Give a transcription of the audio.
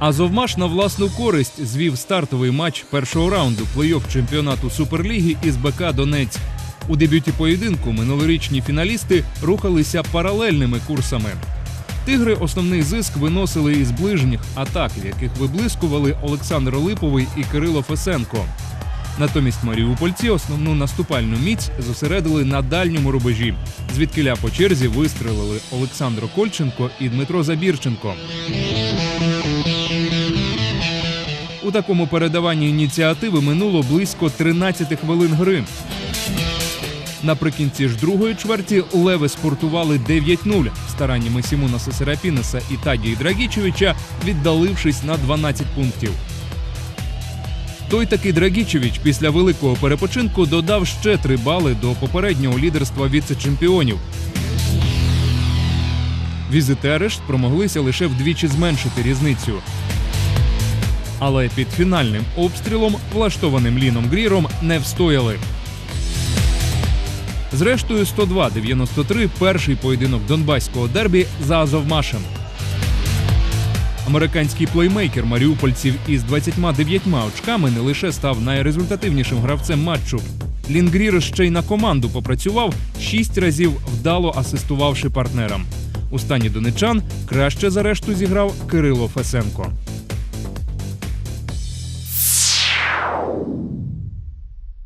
Азовмаш на власну користь звів стартовий матч першого раунду плей-офф чемпіонату Суперліги із БК Донець. У дебюті поєдинку минулорічні фіналісти рухалися паралельними курсами. Тигри основний зиск виносили із ближніх атак, в яких виблискували Олександр Липовий і Кирило Фесенко. Натомість маріупольці основну наступальну міць зосередили на дальньому рубежі, звідкиля по черзі вистрелили Олександр Кольченко і Дмитро Забірченко. У такому передаванні ініціативи минуло близько 13 хвилин гри. Наприкінці ж другої чверті леви спортували 9-0 стараннями Сімуна Сесерапінеса і Тадії Драгічевича, віддалившись на 12 пунктів. Той таки Драгічевич після великого перепочинку додав ще три бали до попереднього лідерства віце-чемпіонів. Візитери ж спромоглися лише вдвічі зменшити різницю. Але під фінальним обстрілом, влаштованим Ліном Гріром, не встояли. Зрештою, 102-93 перший поєдинок донбаського дербі за Азовмашем. Американський плеймейкер маріупольців із 29 очками не лише став найрезультативнішим гравцем матчу. Лінгрір ще й на команду попрацював шість разів, вдало асистувавши партнерам. У стані донечан краще за решту зіграв Кирило Фесенко.